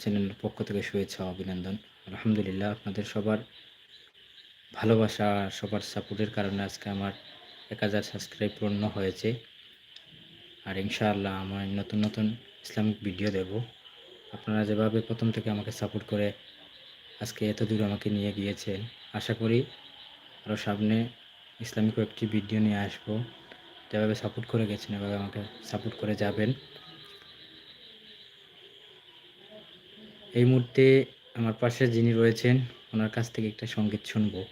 চ্যানেলের পক্ষ থেকে শুভেচ্ছা অভিনন্দন। আলহামদুলিল্লাহ, আপনাদের সবার ভালোবাসা সবার সাপোর্টের কারণে আজকে আমার এক হাজার সাবস্ক্রাইব পূর্ণ হয়েছে। আর ইনশাআল্লাহ আমার নতুন নতুন ইসলামিক ভিডিও দেব। আপনারা যেভাবে প্রথম থেকে আমাকে সাপোর্ট করে আজকে এত দূর আমাকে নিয়ে গিয়েছেন, আশা করি আরও সামনে ইসলামিক একটি ভিডিও নিয়ে আসব। যেভাবে সাপোর্ট করে গেছেন, এভাবে আমাকে সাপোর্ট করে যাবেন। এই মুহূর্তে আমার পাশে যিনি রয়েছেন, ওনার কাছ থেকে একটা সংগীত শুনব।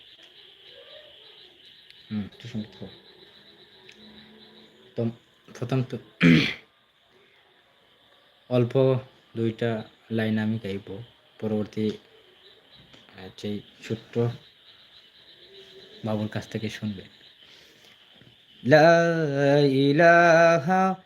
তো প্রথম তো অল্প দুইটা লাইন আমি গাইব। পরবর্তী যেই ছোট্ট বাবুর কাছ থেকে শুনবেন লা ইলাহা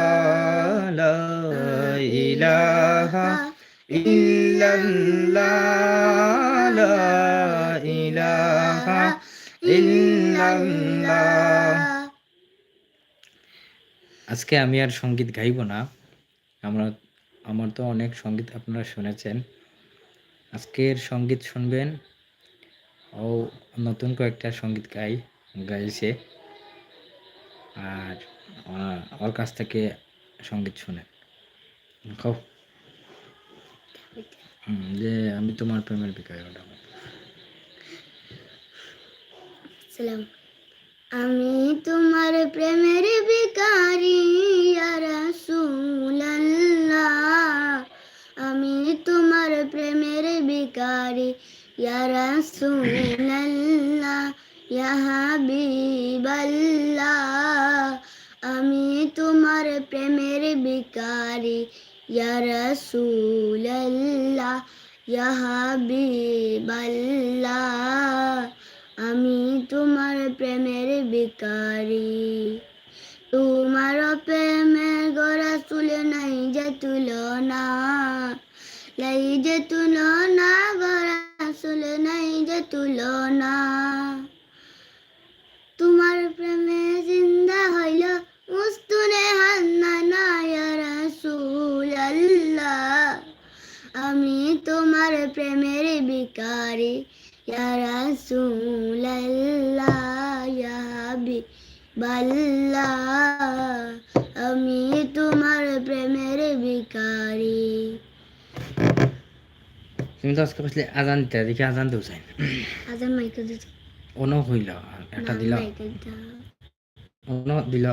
ইলাহা ইল্লাল্লাহ, লা ইলাহা ইল্লাল্লাহ। আজকে আমি আর সংগীত গাইব না। আমরা, আমার তো অনেক সংগীত আপনারা শুনেছেন। আজকের সংগীত শুনবেন ও নতুন কয়েকটা সংগীত গাই, গাইছে। আর ওর কাছ থেকে সংগীত শুনেন। খাও। যে আমি তোমার প্রেমের ওটা সালাম। আমি তোমার প্রেমের বিকারি ইয়া রাসূলুল্লাহ। আমি তোমার প্রেমের ইয়া রাসূলুল্লাহ। ইয়া হাবিবাল্লাহ। আমি তোমার প্রেমের বিকারি ইয়া রাসূলুল্লাহ ইয়া হাবিবাল্লাহ আমি তোমার প্রেমের বিকারি তোমার প্রেমে গড়া তুলে নাই যে তুলনা। লাই যে তুলনা, গড়া তুলে নাই যে তুলনা। আমি তোমার প্রেমের বিকারি ইয়া রাসূলাল্লাহ ইয়া হাবিবাল্লাহ। আমি তোমার প্রেমের বিকারি তুমি তো আজকে বসলে আজান দিতে দেখি আজান দেও চাই। আজান মাইকে দিতে অন হইল একটা দিল। অন দিল।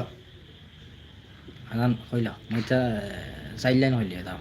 আজান হইল মাইটা চাইল লাইন হইলে দাও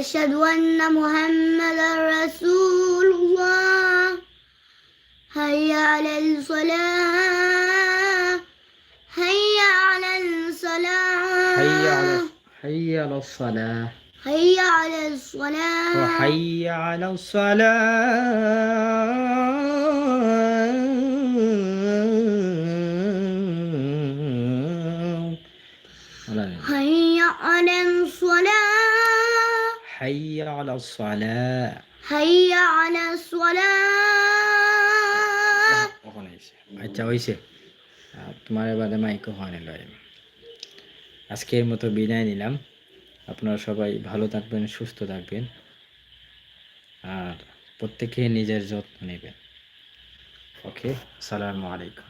أشهد أن محمدا رسول الله. هيا على الصلاة. هيا على الصلاة. حي على حي على الصلاة. هيا على الصلاة. وحي على الصلاة. هيا على الصلاة حي على الصلاة هيا على الصلاة ওখানে এসে আচ্ছা হয়েছে আহ, তোমার এবারে মাইকও হয় লয় আজকের মতো বিদায় নিলাম আপনারা সবাই ভালো থাকবেন সুস্থ থাকবেন আর প্রত্যেকে নিজের যত্ন নেবেন ওকে সালামু আলাইকুম